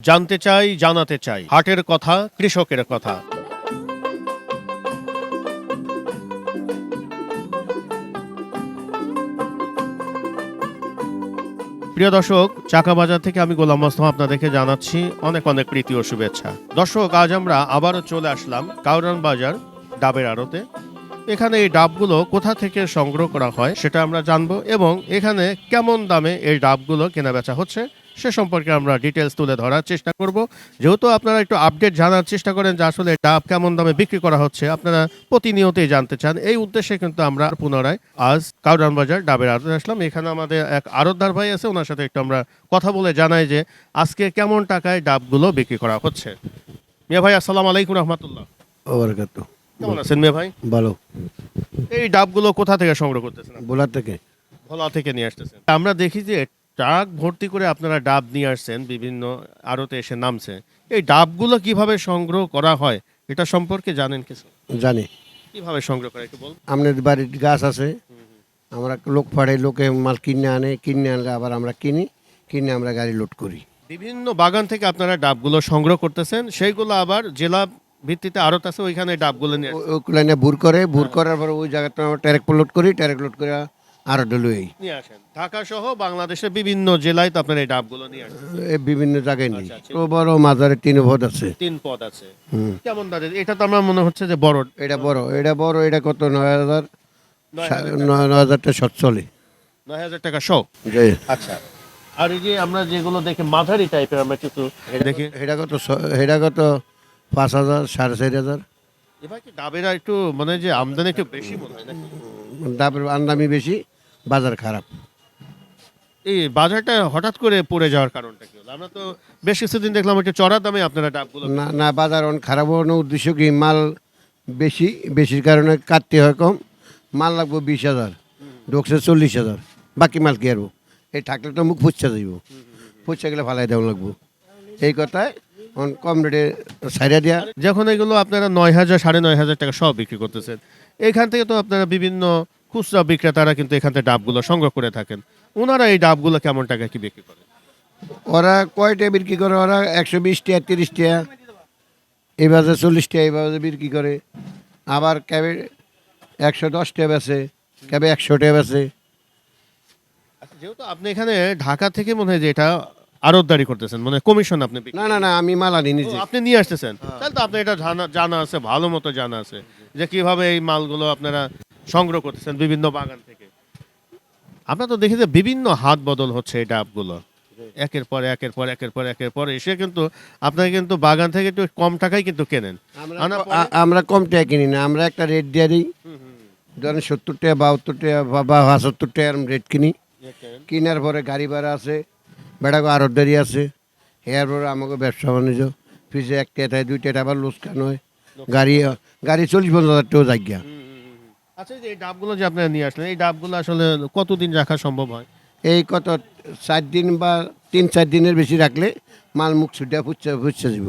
জানতে চাই, জানাতে চাই। হাটের কথা, কৃষকের কথা। প্রিয় দর্শক, চাকা বাজার থেকে আমি গোলাম মোস্তফা আপনাদেরকে জানাচ্ছি অনেক অনেক প্রীতি ও শুভেচ্ছা। দর্শক, আজ আমরা আবারও চলে আসলাম কাউরান বাজার ডাবের আড়তে। এখানে এই ডাবগুলো কোথা থেকে সংগ্রহ করা হয় সেটা আমরা জানব এবং এখানে কেমন দামে এই ডাবগুলো কেনা বেচা হচ্ছে সে সম্পর্কে আমরা ডিটেলস তুলে ধরার চেষ্টা করব। যেহেতু আপনারা একটু আপডেট জানার চেষ্টা করেন যে আসলে ডাব কেমন দামে বিক্রি করা হচ্ছে আপনারা প্রতিনিয়তই জানতে চান। এই উদ্দেশ্যে কিন্তু আমরা পুনরায় আজ কাউরান বাজার ডাবের আড়তে আসলাম। এখানে আমাদের এক আরতদার ভাই আছে ওনার সাথে একটু আমরা কথা বলে জানাই যে আজকে কেমন টাকায় ডাবগুলো বিক্রি করা হচ্ছে। মিয়া ভাই আসসালামু আলাইকুম রহমতুল্লাহ। কেমন আছেন মিয়া ভাই? ভালো। এই ডাবগুলো কোথা থেকে সংগ্রহ করতেছেন? বোলার থেকে। ভোলা থেকে নিয়ে আসতেছেন। আমরা দেখি যে ট্রাক ভর্তি করে আপনারা ডাব নিয়ে আসছেন বিভিন্ন আড়তে এসে নামছে। এই ডাবগুলো কীভাবে সংগ্রহ করা হয় এটা সম্পর্কে জানেন কিছু? জানি। কীভাবে সংগ্রহ করে একটু বল আমাদের বাড়ির গাছ আছে। আমরা লোক ফাড়ে লোকে মাল কিনে আনে কিনে আনলে আবার আমরা কিনি কিনে আমরা গাড়ি লোড করি। বিভিন্ন বাগান থেকে আপনারা ডাবগুলো সংগ্রহ করতেছেন সেইগুলো আবার জেলা ভিত্তিতে আড়ত আছে ওইখানে ডাবগুলো নিয়ে ওগুলো নিয়ে ভুর করে ভুর করার পর ওই জায়গাটা আমরা ট্যারেক লোড করি ট্যারেক লোড করে আরও ডলুই। নিয়ে আসেন। ঢাকা সহ বাংলাদেশের বিভিন্ন জেলায় তো আপনারা এই ডাবগুলো নিয়ে আসেন। এই বিভিন্ন জায়গায় নিই। আচ্ছা, আচ্ছা। বড় মাজারে তিন ভোট আছে। তিন পদ আছে। কেমন দাঁড়িয়ে এটা তো আমার মনে হচ্ছে যে বড়। এটা বড় এটা বড় এটা কত? নয় হাজার নয় নয় নয় হাজারটা চলে। নয় হাজার টাকা শো? আচ্ছা। আর এই যে আমরা যেগুলো দেখি মাঝারি টাইপের আমরা কিছু দেখি। এটা কত এটা কত? পাঁচ হাজার সাড়ে চারি হাজার। এবার কি ডাবেরা একটু মানে যে আমদানি একটু বেশি মনে হয় নাকি? ডাবের আমদামি বেশি। বাজার খারাপ। এই বাজারটা হঠাৎ করে পড়ে যাওয়ার কারণটা কি হলো? আমরা তো বেশ কিছুদিন দেখলাম একটু চড়া দামে আপনারা ডাবগুলো না না বাজার অন খারাপ হওয়ার উদ্দেশ্য কি? মাল বেশি বেশির কারণে কাটতে হয় কম। মাল লাগবো বিশ হাজার ঢুকছে চল্লিশ হাজার। বাকি মাল কি আরবো এই থাকলে তো মুখ ফুচা যাইব। ফুচা গেলে ফালাই দেওয়া লাগবো। এই কথায় অন কম রেটে সাইডা দেওয়া যখন এগুলো আপনারা নয় হাজার সাড়ে নয় হাজার টাকা সব বিক্রি করতেছেন এখান থেকে তো আপনারা বিভিন্ন খুচরা বিক্রেতারা কিন্তু এখান থেকে ডাবগুলো সংগ্রহ করে থাকেন। ওনারা এই ডাবগুলো কেমন টাকা কি বিক্রি করে? ওরা কয়টা বিক্রি করে? ওরা একশো বিশ টাকা তিরিশ টাকা এই বাজারে চল্লিশ টাকা এই বাজারে বিক্রি করে। আবার ক্যাবে একশো দশ টাকা বেছে ক্যাবে একশো টাকা বেছে আচ্ছা, যেহেতু আপনি এখানে ঢাকা থেকে মনে হয় যে এটা আরতদারি করতেছেন মানে কমিশন আপনি না না না আমি মাল আনি নিজে। আপনি নিয়ে আসতেছেন। তাহলে তো আপনার এটা জানা জানা আছে ভালো মতো জানা আছে যে কীভাবে এই মালগুলো আপনারা সংগ্রহ করতেছেন বিভিন্ন বাগান থেকে। আমরা তো দেখি যে বিভিন্ন হাত বদল হচ্ছে এই ডাবগুলো একের পর একের পর একের পর একের পর এসে কিন্তু আপনারা কিন্তু বাগান থেকে একটু কম টাকায় কিন্তু কেনেন। আমরা কম টাকা কিনি না আমরা একটা রেট দিয়ে দিই। ধরেন সত্তর টাকা বাহাত্তর টাকা বা পঁচাত্তর টাকার রেট কিনি। কিনার পরে গাড়ি ভাড়া আছে বেড়াগো আরতদারি আছে। এর পরে আমাকে ব্যবসা বাণিজ্য ফিসে এক টাকা দুই টাকা আবার লোসকান হয়। গাড়ি গাড়ি চল্লিশ পঞ্চাশ হাজার টাকা জায়গা। আচ্ছা এই ডাবগুলো যে আপনারা নিয়ে আসলেন এই ডাবগুলো আসলে কতদিন রাখা সম্ভব হয়? এই কত চার দিন বা তিন চার দিনের বেশি রাখলে মাল মুখ ছুটিয়া ফুচ্ছে ফুচ্ছে যাব।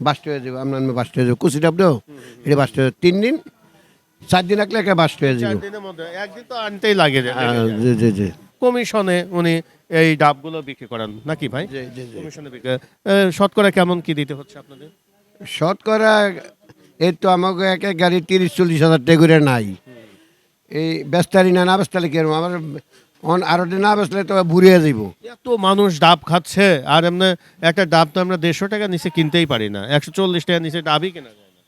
বাস্ট হয়ে যাব আপনার বাস্ট হয়ে যাব। কুচি ডাব দাও এটা বাস্ট হয়ে তিন দিন? চার দিন রাখলে একটা বাস্ট হয়ে যাব। একদিন তো আনতেই লাগে যে- জি জি জি। কমিশনে উনি এই ডাবগুলো বিক্রি করেন নাকি ভাই। কমিশনে বিক্রি শতকরা কেমন কি দিতে হচ্ছে আপনাদের? শতকরা এই তো আমাকে এক এক গাড়ি তিরিশ চল্লিশ হাজার টাকা করে নাই। এই ব্যস্তারি না না ব্যস্তালি কেরম আমার অন আরও না বেসলে তো বুড়িয়ে দিব এত মানুষ ডাব খাচ্ছে আর এমনি একটা ডাব তো আমরা দেড়শো টাকা নিচে কিনতেই পারি না। একশো চল্লিশ টাকা নিচে ডাবই কেনা যায় না।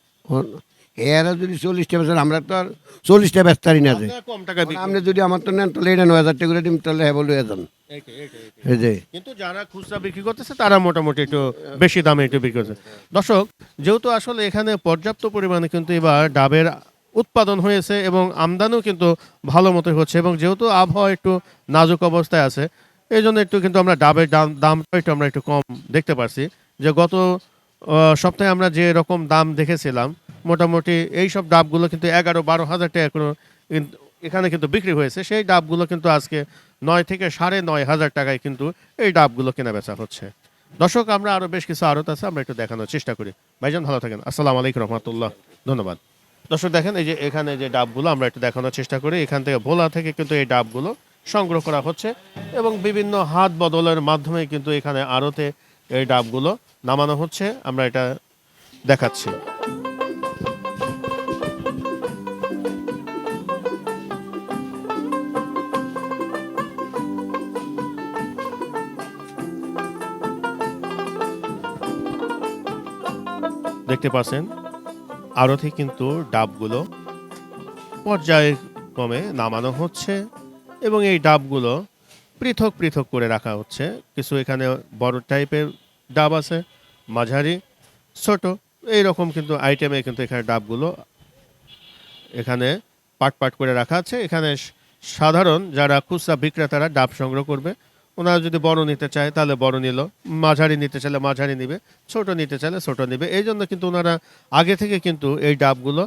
এরা যদি চল্লিশটা বেসেন আমরা তো আর চল্লিশটা ব্যস্তারি না আপনারা কম টাকা আপনি যদি আমার তো নেন তাহলে এটা নয় হাজার টাকা করে দিন তাহলে হ্যাঁ বলে যান। যে। কিন্তু যারা খুচরা বিক্রি করতেছে তারা মোটামুটি একটু বেশি দামে একটু বিক্রি করছে। দর্শক যেহেতু আসলে এখানে পর্যাপ্ত পরিমাণে কিন্তু এবার ডাবের উৎপাদন হয়েছে এবং আমদানিও কিন্তু ভালো মতো হচ্ছে এবং যেহেতু আবহাওয়া একটু নাজুক অবস্থায় আছে এই জন্য একটু কিন্তু আমরা ডাবের দাম দামটা একটু আমরা একটু কম দেখতে পারছি। যে গত সপ্তাহে আমরা যে রকম দাম দেখেছিলাম, মোটামুটি এই সব ডাবগুলো কিন্তু এগারো বারো হাজার টাকা কোনো এখানে কিন্তু বিক্রি হয়েছে। সেই ডাবগুলো কিন্তু আজকে নয় থেকে সাড়ে নয় হাজার টাকায় কিন্তু এই ডাবগুলো কেনা বেচা হচ্ছে। দর্শক, আমরা আরও বেশ কিছু আড়ত আছে, আমরা একটু দেখানোর চেষ্টা করি। ভাইজান, ভালো থাকেন। আসসালামু আলাইকুম রহমতুল্লাহ। ধন্যবাদ। দর্শক, দেখেন এই যে এখানে যে ডাবগুলো, আমরা একটু দেখানোর চেষ্টা করি। এখান থেকে ভোলা থেকে কিন্তু এই ডাবগুলো সংগ্রহ করা হচ্ছে এবং বিভিন্ন হাত বদলের মাধ্যমে কিন্তু এখানে আড়তে এই ডাবগুলো নামানো হচ্ছে, আমরা এটা দেখাচ্ছি। দেখতে পাচ্ছেন, আরতি কিন্তু ডাবগুলো পর্যায়ক্রমে নামানো হচ্ছে এবং এই ডাবগুলো পৃথক পৃথক করে রাখা হচ্ছে। কিছু এখানে বড় টাইপের ডাব আছে, মাঝারি, ছোট এই রকম কিন্তু আইটেমে কিন্তু এখানে ডাবগুলো এখানে পাট পাট করে রাখা আছে। এখানে সাধারণ যারা খুচরা বিক্রেতারা ডাব সংগ্রহ করবে, ওনারা যদি বড় নিতে চায় তাহলে বড় নিল, মাঝারি নিতে চাইলে মাঝারি নিবে, ছোট নিতে চাইলে ছোট নিবে। এই জন্য কিন্তু ওনারা আগে থেকে কিন্তু এই ডাবগুলো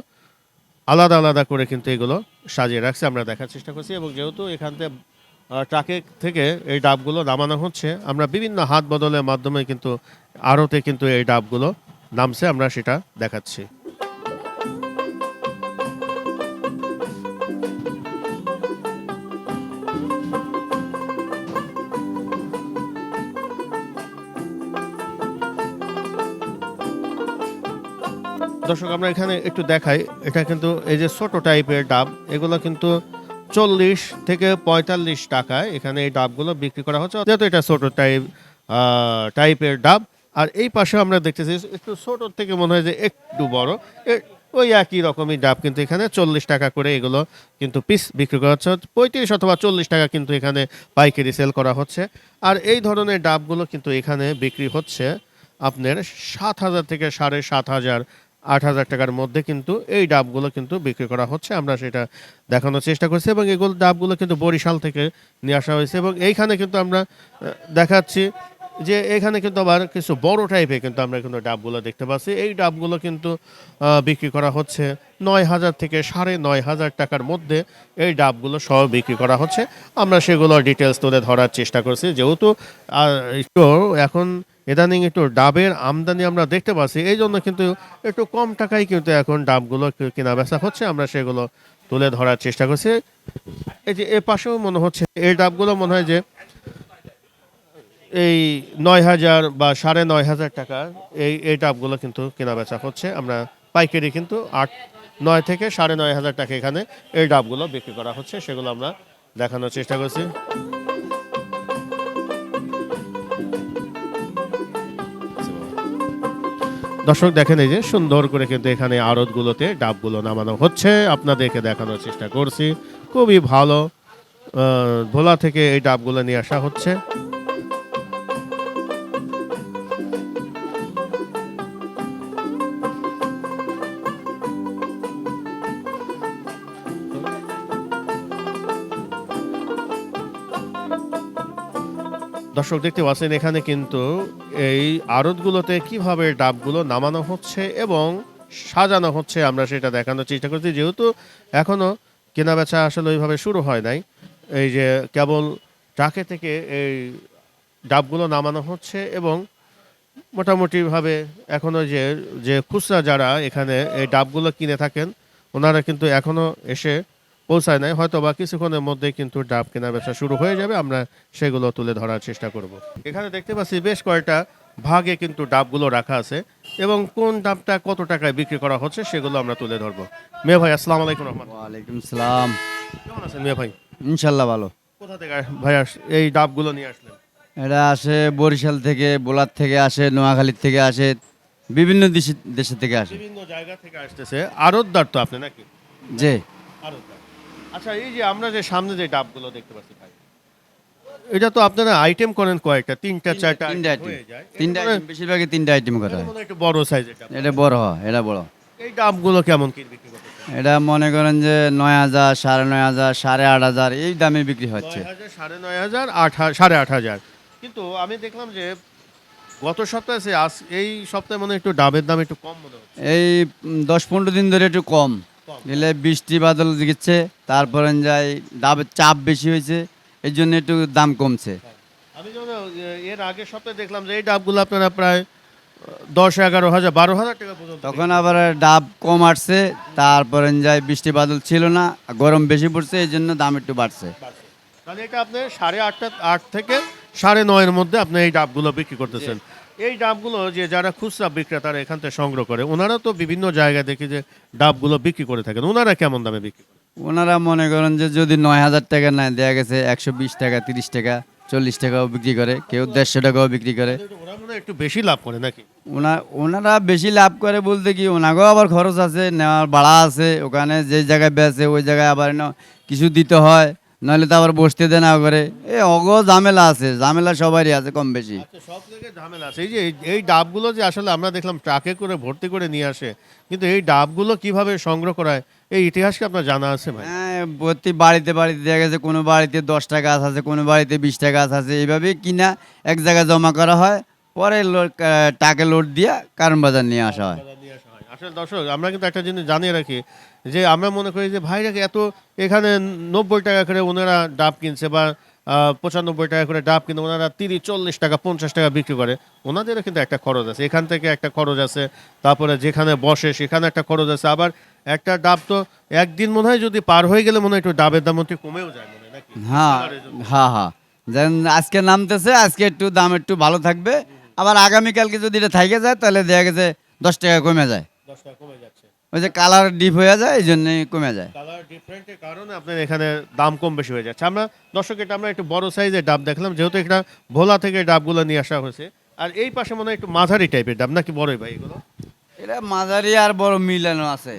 আলাদা আলাদা করে কিন্তু এগুলো সাজিয়ে রাখছে। আমরা দেখার চেষ্টা করছি এবং যেহেতু এখান থেকে ট্রাকে থেকে এই ডাবগুলো নামানো হচ্ছে। আমরা বিভিন্ন হাত বদলের মাধ্যমে কিন্তু, আড়তে কিন্তু এই ডাবগুলো নামছে, আমরা সেটা দেখাচ্ছি। দর্শক, আমরা এখানে একটু দেখাই। এটা কিন্তু এই যে ছোট টাইপের ডাব, এগুলো কিন্তু চল্লিশ থেকে পঁয়তাল্লিশ টাকায় এখানে এই ডাবগুলো বিক্রি করা হচ্ছে। যেহেতু এটা ছোটো টাইপ টাইপের ডাব। আর এই পাশে আমরা দেখতেছি, একটু ছোট থেকে মনে হয় যে একটু বড়। ওই একই রকমই ডাব কিন্তু এখানে চল্লিশ টাকা করে এগুলো কিন্তু পিস বিক্রি করা হচ্ছে। পঁয়ত্রিশ অথবা চল্লিশ টাকা কিন্তু এখানে পাইকারি সেল করা হচ্ছে। আর এই ধরনের ডাবগুলো কিন্তু এখানে বিক্রি হচ্ছে আপনার সাত হাজার থেকে সাড়ে সাত হাজার আট হাজার টাকার মধ্যে কিন্তু এই ডাবগুলো কিন্তু বিক্রি করা হচ্ছে। আমরা সেটা দেখানোর চেষ্টা করছি এবং এগুলো ডাবগুলো কিন্তু বরিশাল থেকে নিয়ে আসা হয়েছে এবং এইখানে কিন্তু আমরা দেখাচ্ছি যে এখানে কিন্তু আবার কিছু বড় টাইপের কিন্তু আমরা কিন্তু ডাবগুলো দেখতে পাচ্ছি। এই ডাবগুলো কিন্তু বিক্রি করা হচ্ছে নয় হাজার থেকে সাড়ে নয় হাজার টাকার মধ্যে এই ডাবগুলো সহ বিক্রি করা হচ্ছে। আমরা সেগুলো ডিটেলস তুলে ধরার চেষ্টা করছি। যেহেতু এখন ইদানিং একটু ডাবের আমদানি আমরা দেখতে পাচ্ছি। এই জন্য কিন্তু একটু কম টাকায় কিন্তু এখন ডাবগুলো কেনা বেচা হচ্ছে। আমরা সেগুলো তুলে ধরার চেষ্টা করছি। এই যে এ পাশেও মনে হচ্ছে এই ডাবগুলো মনে হয় যে এই নয় হাজার বা সাড়ে নয় হাজার টাকা এই এই ডাবগুলো কিন্তু কেনা বেচা হচ্ছে। আমরা পাইকারি কিন্তু আট নয় থেকে সাড়ে নয় হাজার টাকা এখানে এই ডাবগুলো বিক্রি করা হচ্ছে। সেগুলো আমরা দেখানোর চেষ্টা করছি। দর্শক দেখেন এই যে সুন্দর করে কিন্তু এখানে আড়তগুলোতে ডাবগুলো নামানো হচ্ছে। আপনাদেরকে দেখানোর চেষ্টা করছি। খুবই ভালো ভোলা থেকে এই ডাবগুলো নিয়ে আসা হচ্ছে। দর্শক দেখতে পাচ্ছেন, এখানে কিন্তু এই আড়তগুলোতে কীভাবে ডাবগুলো নামানো হচ্ছে এবং সাজানো হচ্ছে আমরা সেটা দেখানোর চেষ্টা করছি। যেহেতু এখনও কেনা বেচা আসলে ওইভাবে শুরু হয় নাই, এই যে কেবল ট্রাকে থেকে এই ডাবগুলো নামানো হচ্ছে এবং মোটামুটিভাবে এখনও যে যে খুচরা যারা এখানে এই ডাবগুলো কিনে থাকেন, ওনারা কিন্তু এখনও এসে পৌঁছায় নাই হয়তো বা কিছুক্ষণের মধ্যে কিন্তু ডাব কেনা বেচা শুরু হয়ে যাবে আমরা সেগুলো তুলে ধরার চেষ্টা করব। এখানে দেখতে পাচ্ছি বেশ কয়েকটা ভাগে কিন্তু ডাবগুলো রাখা আছে এবং কোন ডাবটা কত টাকায় বিক্রি করা হচ্ছে সেগুলো আমরা তুলে ধরবো। মেয়ে ভাই আসসালাম আলাইকুম রহমান ওয়ালাইকুম সালাম। কেমন আছেন মেয়ে ভাই? ইনশাল্লাহ ভালো। কোথা থেকে ভাই এই ডাবগুলো নিয়ে আসলেন? এটা আসে বরিশাল থেকে বোলার থেকে আসে নোয়াখালীর থেকে আসে বিভিন্ন দেশে দেশের থেকে আসে। বিভিন্ন জায়গা থেকে আসতেছে। আরতদার তো আপনি নাকি? যে আরতদার আচ্ছা এই যে আমরা যে সামনে যে ডাবগুলো দেখতে পাচ্ছি ভাই এটা তো আপনারা আইটেম করেন কয়েকটা তিনটা চারটা তিনটা আইটেম তিনটা আইটেম বেশিরভাগই তিনটা আইটেম করা হয়। একটু বড় সাইজ ডাব। এটা বড় হয় এটা বড়। এই ডাবগুলো কেমন কি বিক্রি করতেছে এটা মনে করেন যে নয় হাজার সাড়ে নয় হাজার সাড়ে আট হাজার এই দামে বিক্রি হচ্ছে। সাড়ে নয় হাজার আট সাড়ে আট হাজার। কিন্তু আমি দেখলাম যে গত সপ্তাহে আজ- এই সপ্তাহে মনে একটু ডাবের দাম একটু কম মনে হচ্ছে। এই দশ পনেরো দিন ধরে একটু কম। গেলে বৃষ্টি বাদল দিচ্ছে তারপরে যাই দামের চাপ বেশি হয়েছে এই জন্য একটু দাম কমছে। আমি এর আগের সপ্তাহে দেখলাম যে এই ডাবগুলো আপনারা প্রায় দশ এগারো হাজার বারো হাজার টাকা পর্যন্ত তখন আবার ডাব কম আসছে তারপরে যাই বৃষ্টি বাদল ছিল না গরম বেশি পড়ছে এই জন্য দাম একটু বাড়ছে। বাড়ছে। তাহলে এটা আপনি সাড়ে আটটা আট থেকে সাড়ে নয়ের মধ্যে আপনি এই ডাবগুলো বিক্রি করতেছেন। এই ডাবগুলো যে যারা খুচরা বিক্রেতারা এখান থেকে সংগ্রহ করে। ওনারা তো বিভিন্ন জায়গায় দেখি যে ডাবগুলো বিক্রি করে থাকেন। ওনারা কেমন দামে বিক্রি করে ওনারা মনে করেন যে যদি নয় হাজার টাকা নেয় দেওয়া গেছে একশো বিশ টাকা তিরিশ টাকা চল্লিশ টাকাও বিক্রি করে কেউ দেড়শো টাকাও বিক্রি করে। ওরা মনে হয় একটু বেশি লাভ করে নাকি? ওনা ওনারা বেশি লাভ করে বলতে কি ওনাকেও আবার খরচ আছে নেওয়ার ভাড়া আছে ওখানে যে জায়গায় বেচে ওই জায়গায় আবার ন- কিছু দিতে হয়। নাহলে তো আবার বসতে দেয় না করে এ অগ ঝামেলা আছে ঝামেলা সবারই আছে কম বেশি। আচ্ছা সব জায়গায় ঝামেলা আছে। এই যে এই- এই ডাবগুলো যে আসলে আমরা দেখলাম ট্রাকে করে ভর্তি করে নিয়ে আসে কিন্তু এই ডাবগুলো কীভাবে সংগ্রহ করা হয় এই ইতিহাস কি আপনার জানা আছে ভাই? হ্যাঁ প্রতি বাড়িতে বাড়িতে দেখা গেছে কোনো বাড়িতে দশটা গাছ আছে কোনো বাড়িতে বিশটা গাছ আছে এইভাবে কিনা এক জায়গায় জমা করা হয় পরে লো- কা- টাকা লোড দিয়ে কারণ বাজার নিয়ে আসা হয়। আসলে দর্শক আমরা কিন্তু একটা জিনিস জানিয়ে রাখি যে আমরা মনে করি যে ভাইরা এত এখানে নব্বই টাকা করে ওনারা ডাব কিনছে বা পঁচানব্বই টাকা করে ডাব কিনে ওনারা তিরিশ চল্লিশ টাকা পঞ্চাশ টাকা বিক্রি করে ওনাদেরও কিন্তু একটা খরচ আছে। এখান থেকে একটা খরচ আছে তারপরে যেখানে বসে সেখানে একটা খরচ আছে। আবার একটা ডাব তো একদিন মনে হয় যদি পার হয়ে গেলে মনে হয় একটু ডাবের দাম একটু কমেও যায় মনে হয় নাকি? হ্যাঁ হ্যাঁ হ্যাঁ। যেন আজকে নামতেছে আজকে একটু দাম একটু ভালো থাকবে। আবার আগামীকালকে যদি এটা থাইকে যায় তাহলে দেখা গেছে দশ টাকা কমে যায়। দশ টাকা কমে যাচ্ছে। ওই যে কালার ডিপ হয়ে যায় এই জন্যই কমে যায়। কালার ডিফারেন্টের কারণে আপনার এখানে দাম কম বেশি হয়ে যাচ্ছে। আমরা দর্শক এটা আমরা একটু বড় সাইজের ডাব দেখলাম যেহেতু এটা ভোলা থেকে ডাবগুলো নিয়ে আসা হয়েছে। আর এই পাশে মনে হয় একটু মাঝারি টাইপের ডাব নাকি বড়ই ভাই এগুলো? এটা মাঝারি আর বড় মিলানো আছে।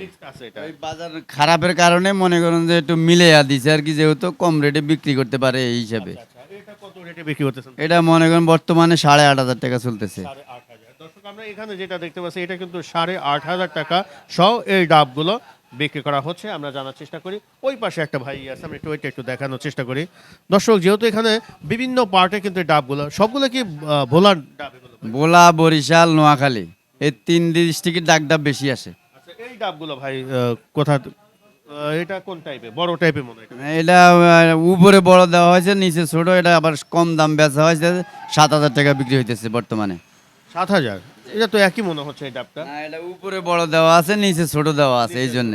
ওই বাজার খারাপের কারণে মনে করেন যে একটু মিলে দিছে আর কি যেহেতু কম রেটে বিক্রি করতে পারে এই হিসাবে। আচ্ছা করতেছেন? এটা মনে করেন বর্তমানে সাড়ে আট হাজার টাকা চলতেছে সাড়ে আট হাজার দর্শক আমরা এখানে যেটা দেখতে পাচ্ছি এটা কিন্তু সাড়ে আট হাজার টাকা সহ এই ডাবগুলো বিক্রি করা হচ্ছে। আমরা জানার চেষ্টা করি। ওই পাশে একটা ভাই আছে আমি একটু ওইটা একটু দেখানোর চেষ্টা করি। দর্শক যেহেতু এখানে বিভিন্ন পার্টে কিন্তু এই ডাবগুলো সবগুলো কি ভোলার ডাব এগুলো? বরিশাল নোয়াখালী এই তিন ডিস্ট্রিক্টের ডাক ডাব বেশি আসে। আচ্ছা এই ডাবগুলো ভাই কোথা এটা কোন টাইপের বড় টাইপের মনে হয়। এটা উপরে বড় দেওয়া হয়েছে নিচে ছোট এটা আবার কম দাম বেচা হয়েছে সাত হাজার টাকা বিক্রি হইতেছে বর্তমানে। সাত হাজার? এটা তো একই মনে হচ্ছে এই ডাবটা। না এটা উপরে বড় দেওয়া আছে নিচে ছোট দেওয়া আছে এই জন্য?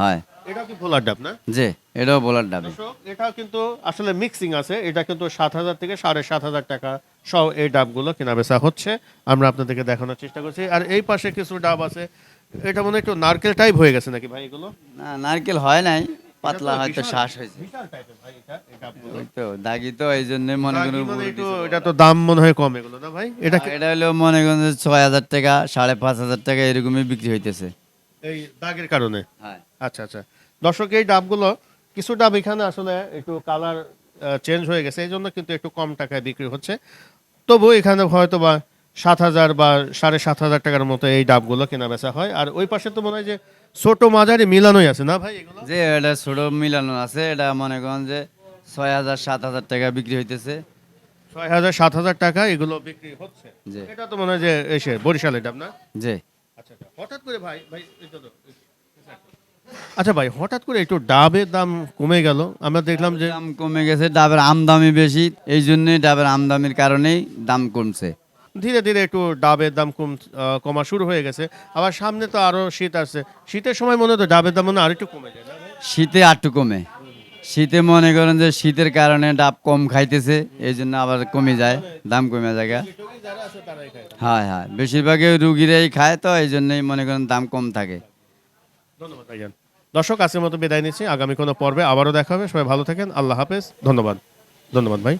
হয়। এটা কি ভোলার ডাব না? যে এটাও বলার ডাব। এটা কিন্তু আসলে মিক্সিং আছে। এটা কিন্তু সাত হাজার থেকে সাড়ে সাত হাজার টাকা সহ এই ডাবগুলো কেনা বেচা হচ্ছে। আমরা আপনাদেরকে দেখানোর চেষ্টা করছি। আর এই পাশে কিছু ডাব আছে। এটা মনে হয় একটু নারকেল টাইপ হয়ে গেছে নাকি ভাই এগুলো? না নারকেল হয় নাই। পাতলা হয়তো শ্বাস হয়েছে। তো দাগি তো এই জন্য মনে করেন এটা তো দাম মনে হয় কম এগুলো না ভাই? এটা এটা হলো মনে করেন ছয় হাজার টাকা সাড়ে পাঁচ হাজার টাকা এরকমই বিক্রি হইতেছে। এই দাগের কারণে? হ্যাঁ। আচ্ছা আচ্ছা। দর্শক এই ডাবগুলো কিছু ডাব এখানে আসলে একটু কালার চেঞ্জ হয়ে গেছে এই জন্য কিন্তু একটু কম টাকায় বিক্রি হচ্ছে। তবু এখানে হয়তো বা সাত হাজার বা সাড়ে সাত হাজার টাকার মতো এই ডাবগুলো কেনা বেচা হয়। আর ওই পাশে তো মনে হয় যে ছোট মাঝারি মিলানোই আছে না ভাই এগুলো? যে এটা ছোট মিলানো আছে এটা মনে করেন যে ছয় হাজার সাত হাজার টাকা বিক্রি হইতেছে। ছয় হাজার সাত হাজার টাকা এগুলো বিক্রি হচ্ছে। জি। এটা তো মনে হয় যে এসে বরিশালের ডাব না? যে আচ্ছা আচ্ছা। হঠাৎ করে ভাই ভাই তো- আচ্ছা ভাই হঠাৎ করে একটু ডাবের দাম কমে গেল। আমরা দেখলাম যে দাম কমে গেছে ডাবের আমদামি বেশি এই জন্যই ডাবের আমদামির কারণেই দাম কমছে। ধীরে ধীরে একটু ডাবের দাম কম কমা শুরু হয়ে গেছে। আবার সামনে তো আরও শীত আসছে শীতের সময় মনে হতো ডাবের দাম মনে হয় আরেকটু কমে যায়? শীতে আটটু কমে। শীতে মনে করেন যে শীতের কারণে ডাব কম খাইতেছে এই জন্য আবার কমে যায় দাম কমে যায় হ্যাঁ হ্যাঁ। বেশিরভাগই রুগীরাই খায় তো এই জন্যই মনে করেন দাম কম থাকে। ধন্যবাদ দর্শক আজকের মতো বিদায় নিচ্ছি। আগামী কোনো পর্বে আবারও দেখা হবে। সবাই ভালো থাকেন। আল্লাহ হাফেজ। ধন্যবাদ। ধন্যবাদ ভাই।